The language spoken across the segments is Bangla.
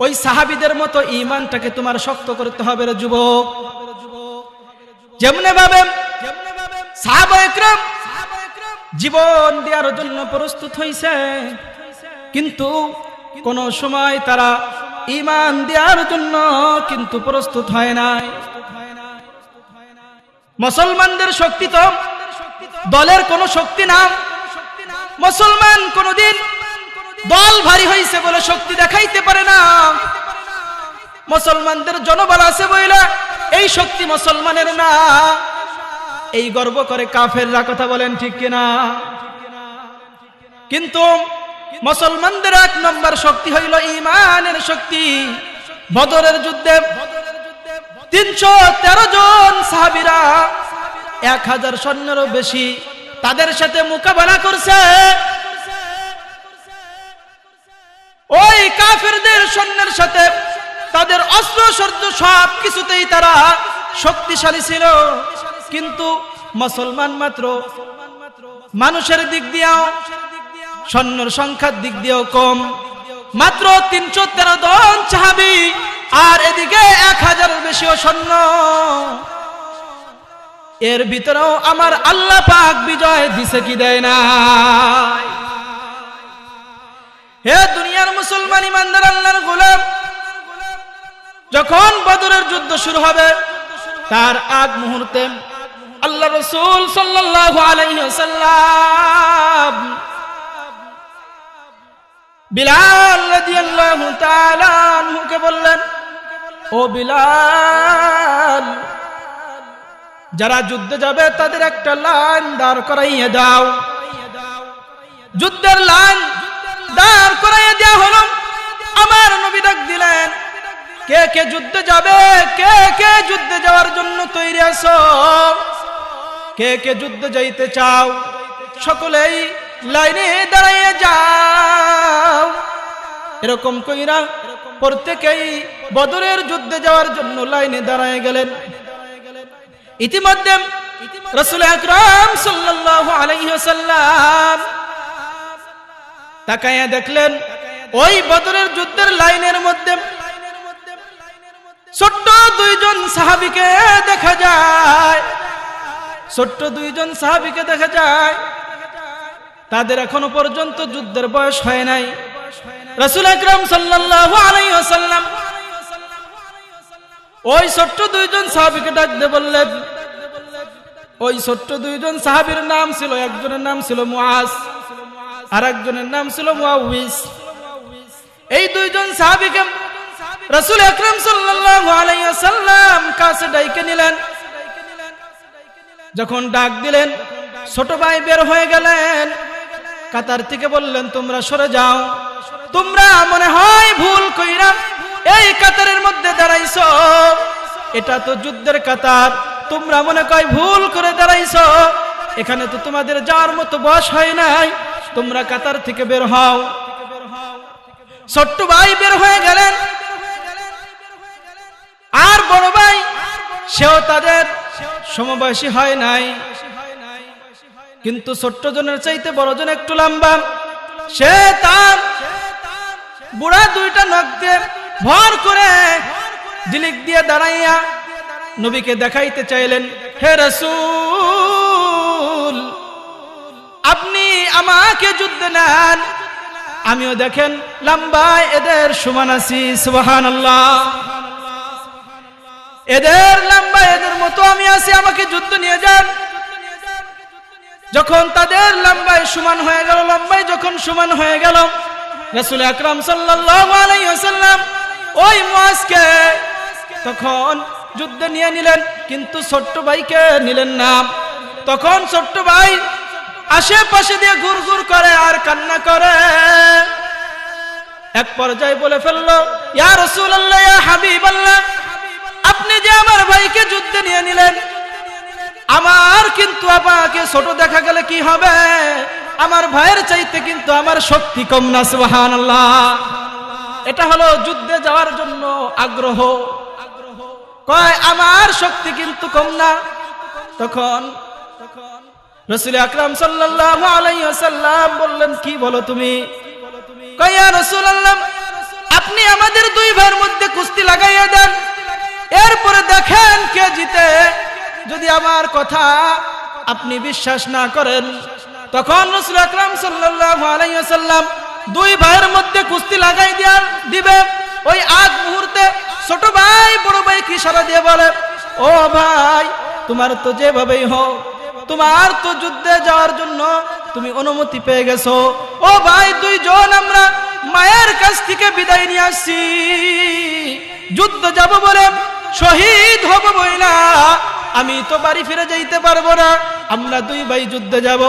ওই সাহাবিদের মতো ইমানটাকে তোমার শক্ত করতে হবে রে যুবক। যেমনে ভাবে জীবন দেওয়ার জন্য প্রস্তুত হইছে, কিন্তু কোন সময় তারা ইমান দেওয়ার জন্য কিন্তু প্রস্তুত হয় নাই। মুসলমানদের শক্তি তো দলের কোনো শক্তি না। মুসলমান কোনদিন দল ভারী হইছে বলে শক্তি দেখাইতে পারে না। মুসলমানদের জনবল আছে বইলা এই শক্তি মুসলমানের না। এই গর্ব করে কাফেররা কথা বলেন ঠিক কিনা? কিন্তু মুসলমানদের এক নম্বর শক্তি হইল ইমানের শক্তি। বদরের যুদ্ধে তিনশো তেরো জন সাহাবিরা, এক হাজার সৈন্যেরও বেশি তাদের সাথে মোকাবেলা করছে। ওই কাফেরদের সৈন্যের সাথে তাদের অস্ত্র সব কিছুতেই তারা শক্তিশালী ছিল। কিন্তু মুসলমান মাত্র, মানুষের দিক দিয়েও, সৈন্যর সংখ্যার দিক দিয়েও কম। মাত্র তিনশো তেরো জন চাহাবি আর এদিকে এক হাজারের বেশিও সৈন্য। এর ভিতরেও আমার আল্লাহ পাক বিজয় দিছে কি দেয় না হে দুনিয়ার মুসলমান ইমানদার আল্লাহর গোলাম, যখন বদরের যুদ্ধ শুরু হবে, তার আগ মুহূর্তে আল্লাহ রসুল আনহুকে বললেন, ও বিলাল, যারা যুদ্ধে যাবে তাদের একটা লাইন দাঁড় করাইয়ে দাও। যুদ্ধের লাইন দাঁড় করাইয়ে দেওয়া হলো। আমার নবী ডাক দিলেন, কে কে যুদ্ধে যাবে? কে কে যুদ্ধে যাওয়ার জন্য তৈরি আছো? কে কে যুদ্ধে যাইতে চাও? সকলেই লাইনে দাঁড়াইয়ে যাও। এরকম কইরা প্রত্যেকেই বদরের যুদ্ধে যাওয়ার জন্য লাইনে দাঁড়ায় গেলেন। ইতিমধ্যে রসুল আকরাম আলাইহি ওয়াসাল্লাম তাকায়া দেখলেন, ওই বদরের যুদ্ধের লাইনের মধ্যে ছোট্ট দুইজন সাহাবিকে দেখা যায়। ছোট্ট দুইজন সাহাবিকে দেখা যায়। তাদের এখনও পর্যন্ত যুদ্ধের বয়স হয় নাই। রসুল আকরাম সাল্লাল্লাহু আলাইহি ওয়াসাল্লাম ওই ছোট্ট দুইজন সাহাবিকে ডাকতে বললেন, ওই ছোট্ট দুইজন সাহাবীর নাম ছিল, একজনের নাম ছিল মুআজ। আর একজনের নাম ছিল মুআউইস এই দুইজন সাহাবীকে রাসূল আকরাম সাল্লাল্লাহু আলাইহি ওয়াসাল্লাম কাছে ডাইকে নিলেন। যখন ডাক দিলেন, ছোট ভাই বের হয়ে গেলেন। কাতার থেকে বললেন, তোমরা সরে যাও। তোমরা মনে হয় ভুল কইরা এই কাতারের মধ্যে দাঁড়াইছো। এটা তো যুদ্ধের কাতার। তোমরা মনে কয় ভুল করে দাঁড়াইছো। এখানে তো তোমাদের যাওয়ার মতো বয়স হয় নাই। তোমরা কাতার থেকে বের হও। ছোট্ট ভাই বের হয়ে গেলেন। আর বড় ভাই, সেও তাদের সমবয়সী হয় নাই। কিন্তু ছোট্ট জনের চাইতে বড় জন একটু লম্বা। সে তার বুড়া দুইটা নখ ভর করে দিলিক দিয়ে দাঁড়াইয়া নবীকে দেখাইতে চাইলেন, হে রসুল আপনি আমাকে যুদ্ধ নেন। আমিও দেখেন, লম্বায় এদের সমান আছি সুবাহান এদের লম্বা এদের মতো আমি আছি, আমাকে যুদ্ধ নিয়ে যান। যখন তাদের লম্বায় সমান হয়ে গেল, লম্বায় যখন সমান হয়ে গেল, রসুল আকরাম সাল্লাম ওই মাসকে তখন যুদ্ধে নিয়ে নিলেন, কিন্তু ছোট্ট ভাইকে নিলেন না। তখন ছোট্ট ভাই আশেপাশে দিয়ে ঘুর ঘুর করে আর কান্না করে। এক পর্যায়ে বলে ফেলল, ইয়া রসুল আল্লাহ হাবিব আপনি যে আমার ভাইকে যুদ্ধে নিয়ে নিলেন, আমার কিন্তু আমাকে ছোট দেখা গেলে কি হবে? আমার ভাইয়ের চাইতে কিন্তু আমার শক্তি কম না সুবাহান এটা হলো যুদ্ধে যাওয়ার জন্য আগ্রহ। কয়, আমার শক্তি কিন্তু কম না। তখন রসুল আকরাম সাল্লাল্লাহু আলাইহি ওয়াসাল্লাম বললেন, কি বলো তুমি? কয় রাসূলুল্লাহ, আপনি আমাদের দুই ভাইয়ের মধ্যে কুস্তি লাগাইয়া দেন। এরপরে দেখেন কে জিতে। যদি আমার কথা আপনি বিশ্বাস না করেন, তখন রসুল আকরাম সাল্লাল্লাহু আলাইহি ওয়াসাল্লাম দুই ভাইয়ের মধ্যে কুস্তি লাগাই দিয়া দিবে। ওই আগ মুহূর্তে ছোট ভাই, বড় ভাই কি সারা দিয়ে বলে, ও ভাই, তোমার তো যেভাবেই হোক তোমার তো যুদ্ধে যাওয়ার জন্য তুমি অনুমতি পেয়ে গেছো। ও ভাই, দুইজন আমরা মায়ের কাছ থেকে বিদায় নিয়ে আসছি। যুদ্ধ যাব বলে শহীদ হব বইলা। আমি তো বাড়ি ফিরে যাইতে পারব না। আমরা দুই ভাই যুদ্ধে যাব।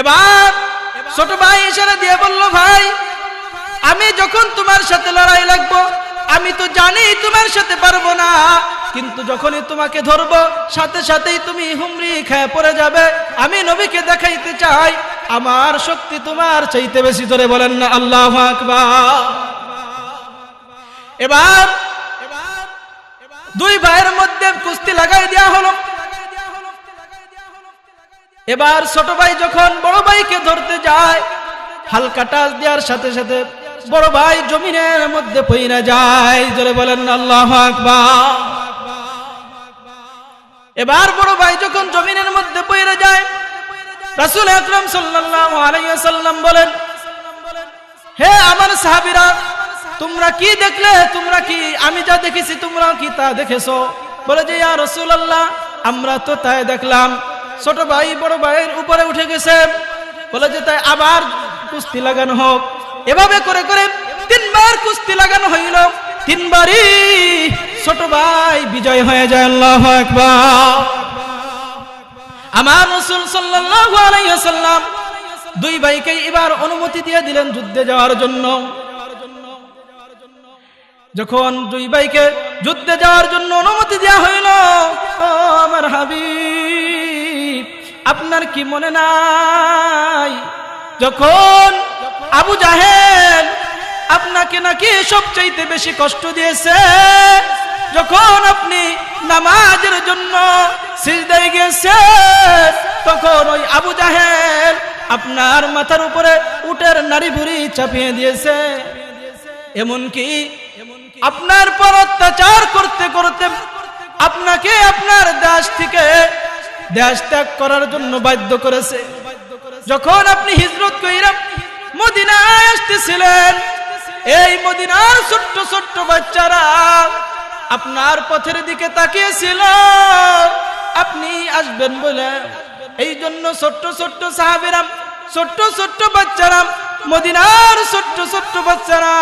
এবার ছোট ভাই ইশারা দিয়ে বলল, ভাই, আমি যখন তোমার সাথে লড়াই লাগবো, আমি তো জানি তোমার সাথে পারব না। কিন্তু যখনই তোমাকে ধরবো, সাথে সাথেই তুমি হুমরি খেয়ে পড়ে যাবে। আমি নবীকে দেখাইতে চাই, আমার শক্তি তোমার চাইতে বেশি ধরে বলেন না, আল্লাহ এবার, দুই ভাইয়ের মধ্যে কুস্তি লাগাই দেওয়া হলো। এবার ছোট ভাই যখন বড় ভাইকে ধরতে যায়, হালকা টাচ দেওয়ার সাথে সাথে বড় ভাই জমিনের মধ্যে পইরা যায়। জোরে বলেন আল্লাহ আকবার। এবার বড় ভাই যখন জমিনের মধ্যে পড়ে যায়, রাসূল আকরাম ওয়াসাল্লাম বলেন, হে আমার সাহাবীরা, তোমরা কি দেখলে? তোমরা কি, আমি যা দেখেছি তোমরা কি তা দেখেছ? বলে যে, ইয়া রাসূলুল্লাহ, আমরা তো তাই দেখলাম। ছোট ভাই বড় ভাইয়ের উপরে উঠে গেছে। বলে যে, তাই আবার কুস্তি লাগানো হোক। এভাবে করে করে তিনবার কুস্তি লাগানো হইল। তিনবারই ছোট ভাই বিজয় হয়ে যায়, আল্লাহ আকবার। আমার রসুল ওয়াসাল্লাম দুই ভাইকে এবার অনুমতি দিয়ে দিলেন যুদ্ধে যাওয়ার জন্য। যখন দুই ভাইকে যুদ্ধে যাওয়ার জন্য অনুমতি দেওয়া হইল আমার হাবিব, আপনার কি মনে নাই? যখন আবু জাহেল আপনাকে নাকি সবচাইতে বেশি কষ্ট দিয়েছে? যখন আপনি নামাজের জন্য সিজদায় গেছে তখন ওই আবু জাহেল আপনার মাথার উপরে উটের নারী ভুড়ি চাপিয়ে দিয়েছে। এমনকি আপনার পর অত্যাচার করতে করতে আপনাকে আপনার দেশ থেকে দেশ ত্যাগ করার জন্য বাধ্য করেছে। যখন আপনি হিজরত কইরাম মদিনায় আসতেছিলেন এই মদিনার ছোট্ট ছোট্ট বাচ্চারা আপনার পথের দিকে তাকিয়েছিল। আপনি আসবেন বলে। এই জন্য ছোট্ট ছোট্ট সাহাবিরাম ছোট্ট ছোট্ট বাচ্চারাম মদিনার ছোট্ট ছোট্ট বাচ্চারা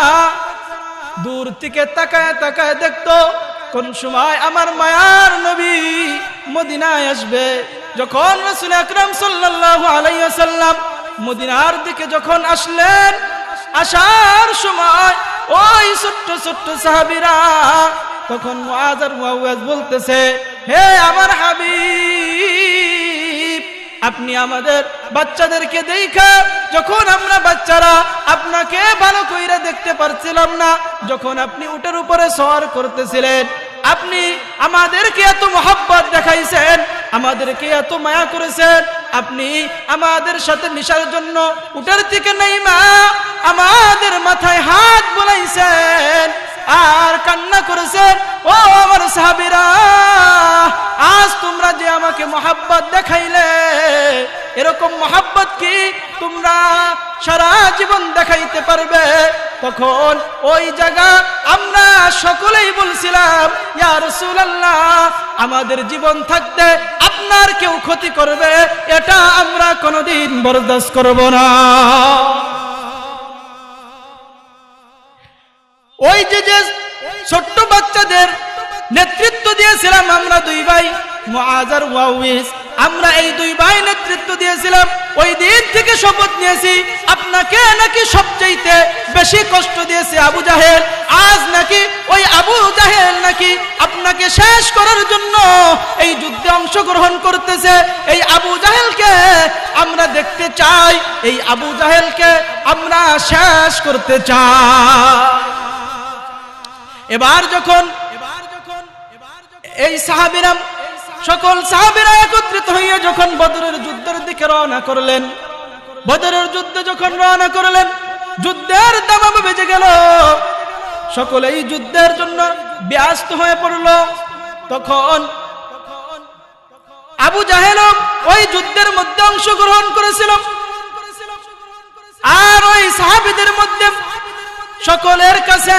দূর থেকে তাকায় তাকায় দেখতো, কোন সময় আমার মায়ার নবী মদিনায় আসবে। যখন রসুল আকরাম সাল্লাল্লাহু আলাইহি ওয়াসাল্লাম মদিনার দিকে যখন আসলেন আসার সময় ওই ছোট্ট ছোট্ট সাহাবীরা তখন মুআজ আর মুআওয়াজ বলতেছে, হে আমার হাবিব, আপনি আমাদের বাচ্চাদেরকে দেখা যখন আমরা বাচ্চারা আপনাকে ভালো কইরা দেখতে পারছিলাম না, যখন আপনি উটের উপরে সওয়ার করতেছিলেন আপনি আমাদেরকে এত মহব্বত দেখাইছেন, আমাদেরকে এত মায়া করেছেন, আপনি আমাদের সাথে মিশার জন্য উঠার থেকে নেই মা আমাদের মাথায় হাত বলাইছেন আর কান্না করেছেন। ও আমার সাহাবিরা আজ তোমরা যে আমাকে মোহাব্বত দেখাইলে, এরকম মোহাব্বত কি? তোমরা সারা জীবন দেখাইতে পারবে। তখন ওই জায়গা আমরা সকলেই বলছিলাম আমাদের জীবন থাকতে আপনার কেউ ক্ষতি করবে, এটা আমরা কোনোদিন বরদাস্ত করব না। ওই যে যে ছোট্ট নেতৃত্ব দিয়েছিলাম আমরা দুই ভাই মুআজার ওয়াউইস। আমরা এই দুই ভাই নেতৃত্ব দিয়েছিলাম। ওই দিন থেকে শপথ নিয়েছি, আপনাকে নাকি সবচাইতে বেশি কষ্ট দিয়েছে আবু জাহেল, আজ নাকি ওই আবু জাহেল নাকি আপনাকে শেষ করার জন্য এই যুদ্ধে অংশগ্রহণ করতেছে। এই আবু জাহেলকে আমরা দেখতে চাই, এই আবু জাহেলকে আমরা শেষ করতে চাই। এবার যখন এই সাহাবিরাম সকল সাহাবিরা একত্রিত হইয়া যখন বদরের যুদ্ধের দিকে রওনা করলেন, বদরের যুদ্ধে যখন রওনা করলেন, যুদ্ধের দামামা বেজে গেল। সকলেই যুদ্ধের জন্য ব্যস্ত হয়ে পড়ল। তখন আবু জাহেল ওই যুদ্ধের মধ্যে অংশগ্রহণ করেছিল। আর ওই সাহাবিদের মধ্যে সকলের কাছে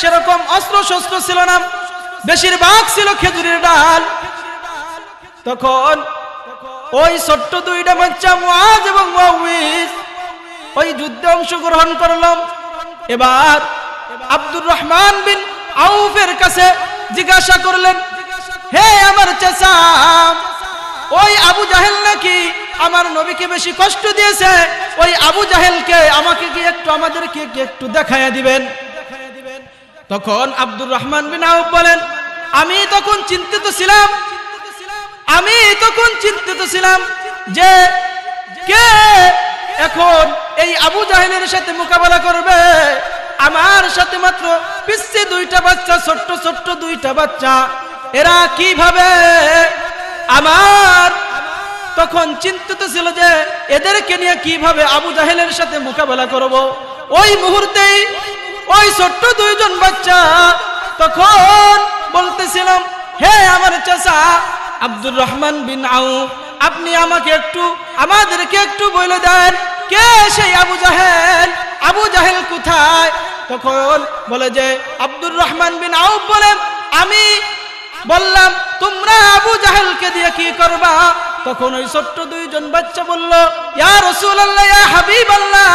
সেরকম অস্ত্র শস্ত্র ছিল না। বেশিরভাগ ছিল খেজুরের ডাল। তখন ওই ছোট্ট দুইটা বাচ্চা মুআজ এবং ওই যুদ্ধে অংশগ্রহণ করলাম। এবার আব্দুর রহমান বিন আউফের কাছে জিজ্ঞাসা করলেন, হে আমার চাচা, ওই আবু জাহেল নাকি আমার নবীকে বেশি কষ্ট দিয়েছে? ওই আবু জাহেলকে আমাকে কি একটু আমাদেরকে একটু দেখাইয়া দিবেন? তখন আব্দুর রহমান বিন আউফ বলেন আমি তখন চিন্তিত ছিলাম। আমি তখন চিন্তিত ছিলাম যে কে এখন এই আবু জাহেলের সাথে মোকাবেলা করবে। আমার সাথে মাত্র পিচ্ছে দুইটা বাচ্চা, ছোট্ট ছোট্ট দুইটা বাচ্চা। এরা কীভাবে? আমার তখন চিন্তিত ছিল যে এদেরকে নিয়ে কীভাবে আবু জাহেলের সাথে মোকাবেলা করব। ওই মুহূর্তেই ওই ছোট্ট দুইজন বাচ্চা তখন বলতেছিলাম, হে আমার চাচা আব্দুর রহমান বিন আউ, আপনি আমাকে একটু, আমাদেরকে একটু বলে দেন, কে সেই আবু জাহেল? আবু জাহেল কোথায়? তখন বলে যে, আব্দুর রহমান বিন আউ বলেন, আমি বললাম, তোমরা আবু জাহেলকে দিয়ে কি করবা? তখন ওই ছোট্ট দুইজন বাচ্চা বলল, ইয়া রাসূলুল্লাহ, ইয়া হাবিবাল্লাহ।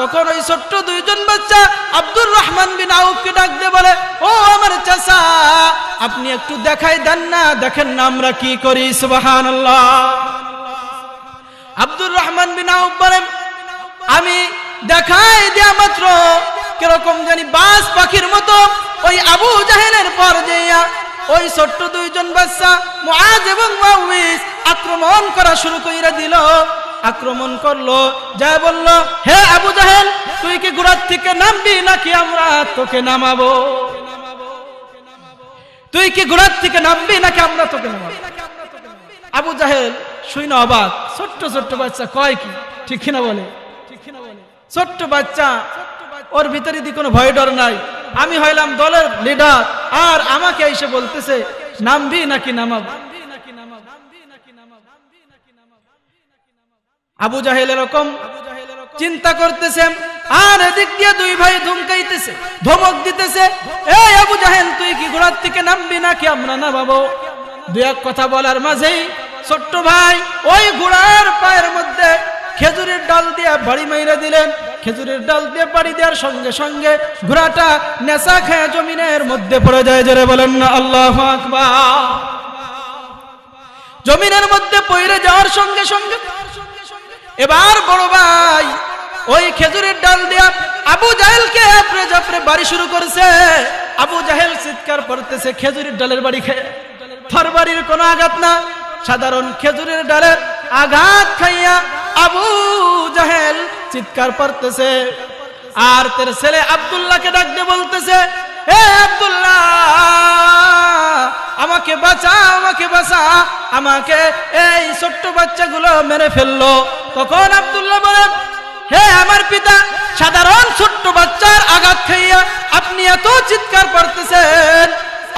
তখন ওই ছোট্ট দুইজন বাচ্চা আব্দুর রহমান বিন আউফকে ডাক দিয়ে বলে, ও আমার চাচা, আপনি একটু দেখাই দেন না, দেখেন না আমরা কি করি, সুবহানাল্লাহ। আব্দুর রহমান বিন আউফ বলেন, আমি দেখাই দেয়া মাত্র, কীরকম জানি বাস পাখির মতো, ওই আবু জাহেলের পর যাইয়া ওই ছোট্ট দুইজন বাচ্চা মুআজ এবং মুআউইজ আক্রমণ করা শুরু কইরা দিল। আক্রমণ করল যা বলল, হে আবু জাহেল, তুই কি ঘোড়ার থেকে নামবি নাকি আমরা তোকে নামাবো? তুই কি ঘোড়ার থেকে নামবি নাকি আমরা তোকে নামাবো? আবু জাহেল, শুই না অবাক ছোট্ট ছোট্ট বাচ্চা কয় কি? ঠিক কিনা বলে। ছোট্ট বাচ্চা, ওর ভিতরে দি কোনো ভয় ডর নাই। আমি হইলাম দলের লিডার আর আমাকে এসে বলতেছে, নামবি নাকি নামাব? আবু জাহেল এরকম চিন্তা করতেছে, আর এদিক দিয়ে দুই ভাই ধুমকাইতেছে, ধমক দিতেছে, এই আবু জাহেল, তুই কি ঘোড়ার থেকে নামবি নাকি আমরা নামাবো? দু এক কথা বলার মাঝেই ছোট্ট ভাই ওই ঘোড়ার পায়ের মধ্যে খেজুরের ডাল দিয়ে বাড়ি মাইরা দিলেন। খেজুরের ডাল দিয়ে বাড়ি দেওয়ার সঙ্গে সঙ্গে ঘোড়াটা নেশা খেয়ে জমিনের মধ্যে পড়ে যায়। জোরে বলেন না, আল্লাহ আকবার। জমিনের মধ্যে পড়ে যাওয়ার সঙ্গে সঙ্গে এবার বড় ভাই ওই খেজুরের ডাল দিয়া আবু জাহেলকে আপরে জাপরে বাড়ি শুরু করেছে। আবু জাহেল চিৎকার করতেছে, খেজুরের ডালের বাড়ি খেয়ে। থর বাড়ির কোনো আঘাত না। সাধারণ খেজুরের ডালের আঘাত খাইয়া আবু জাহেল চিৎকার করতেছে। আর তোর ছেলে আব্দুল্লাহকে ডাক দিয়ে বলতেছে হে আব্দুল্লাহ, আমাকে বাঁচা আমাকে বাঁচা, আমাকে এই ছোট্ট বাচ্চাগুলো মেরে ফেলল। তখন আব্দুল্লাহ বলেন হে আমার পিতা, সাধারণ ছোট্ট বাচ্চার আঘাত খাইয়া আপনি এত চিৎকার করতেছেন,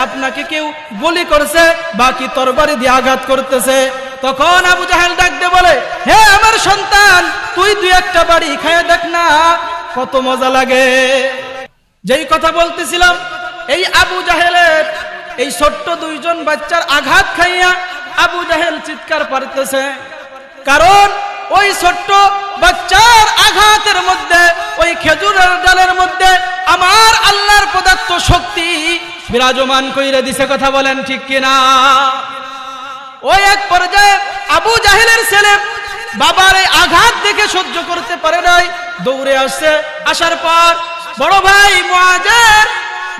আপনাকে কেউ গুলি করছে, বাকি তরবারি দিয়ে আঘাত করতেছে। তখন আবু জাহেল ডাক দিয়ে বলে, হে আমার সন্তান তুই দুই একটা বাড়ি খায় দেখ না, কত মজা লাগে। যেই কথা বলতেছিলাম, এই আবু জাহেলের এই ছোট্ট দুইজন বাচ্চার আঘাত খাইয়া আবু জাহেল চিৎকার পারতেছে। কারণ ওই ছোট্ট বাচ্চার আঘাতের মধ্যে, ওই খেজুরের ডালের মধ্যে আমার আল্লাহর পদার্থ শক্তি বিরাজমান কইরে দিছে, কথা বলেন ঠিক কিনা? ওই এক পর্যায়ে আবু জাহেলের ছেলে বাবার এই আঘাত সহ্য করতে পারে নাই। দৌড়ে আসছে। আসার পর বড় ভাই মুআজের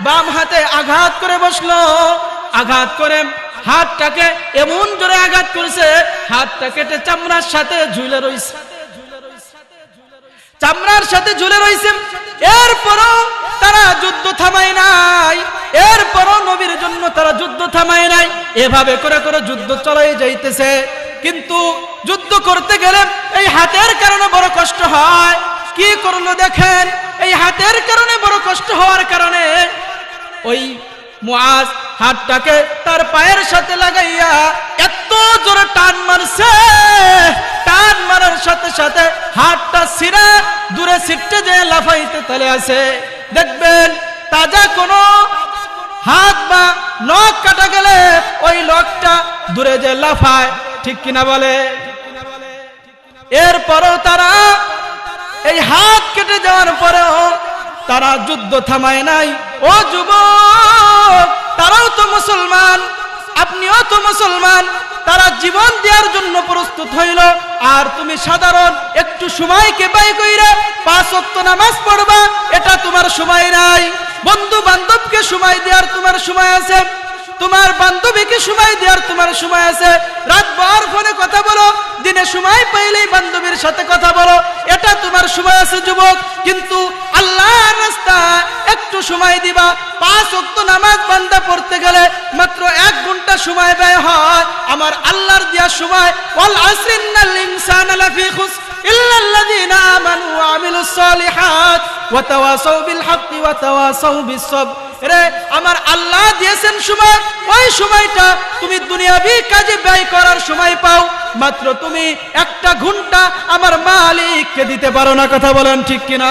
বাম হাতে আঘাত করে বসল। আঘাত করে হাতটাকে এমন জোরে আঘাত করেছে হাতটা কেটে চামড়ার সাথে ঝুলে রইছে। চামড়ার সাথে ঝুলে রইছে। এরপরও তারা যুদ্ধ থামায় নাই। এরপরও নবীর জন্য তারা যুদ্ধ থামায় নাই। এভাবে করে করে যুদ্ধ চলাই যাইতেছে। কিন্তু যুদ্ধ করতে গেলে এই হাতের কারণে বড় কষ্ট হয়। কি করল দেখেন? এই হাতের কারণে বড় কষ্ট হওয়ার কারণে ওই মুআজ হাতটাকে তার পায়ের সাথে লাগাইয়া এত জোরে টান মারছে। টান মারার সাথে সাথে হাতটা সিরা দূরে সিটতে যে লাফাইতে তলে আছে। দেখবেন তাজা কোনো হাত বা নখ কাটা গেলে ওই নখটা দূরে যে লাফায়। ঠিক কিনা বলে? এরপরেও তারা এই হাত কেটে যাওয়ার পরেও তারা যুদ্ধ থামায় নাই। ও যুবক, তারাও তো মুসলমান, আপনিও তো মুসলমান, তারা জীবন দেওয়ার জন্য প্রস্তুত হইল। আর তুমি সাধারণ, একটু সময়কে ব্যয় কইরা পাঁচ ওয়াক্ত নামাজ পড়বা, এটা তোমার সময় নাই। বন্ধু বান্ধবকে সময় দেওয়ার তোমার সময় আছে। তোমার বান্ধবীকে সময় দেওয়ার তোমার সময় আছে রাতভর ফোনে কথা বলো দিনে সময় পাইলেই বান্ধবীর সাথে কথা বলো এটা তোমার সময় আছে যুবক কিন্তু আল্লাহর রাস্তা একটু সময় দিবা পাঁচ ওয়াক্ত নামাজ বান্দা পড়তে গেলে মাত্র এক ঘন্টা সময় ব্যয় হয় আমার আল্লাহর দেওয়ার সময় ওয়াল আসরিন্নাল ইনসানা লাফি খুস إلا الذين آمنوا وعملوا الصالحات وتواصوا بالحق وتواصوا بالصبر রে আমার আল্লাহ দিয়েছেন সময়, ওই সময়টা তুমি দুনিয়াবি কাজে ব্যয় করার সময় পাও, মাত্র তুমি একটা ঘণ্টা আমার মালিককে দিতে পারো না, কথা বলেন ঠিক কিনা?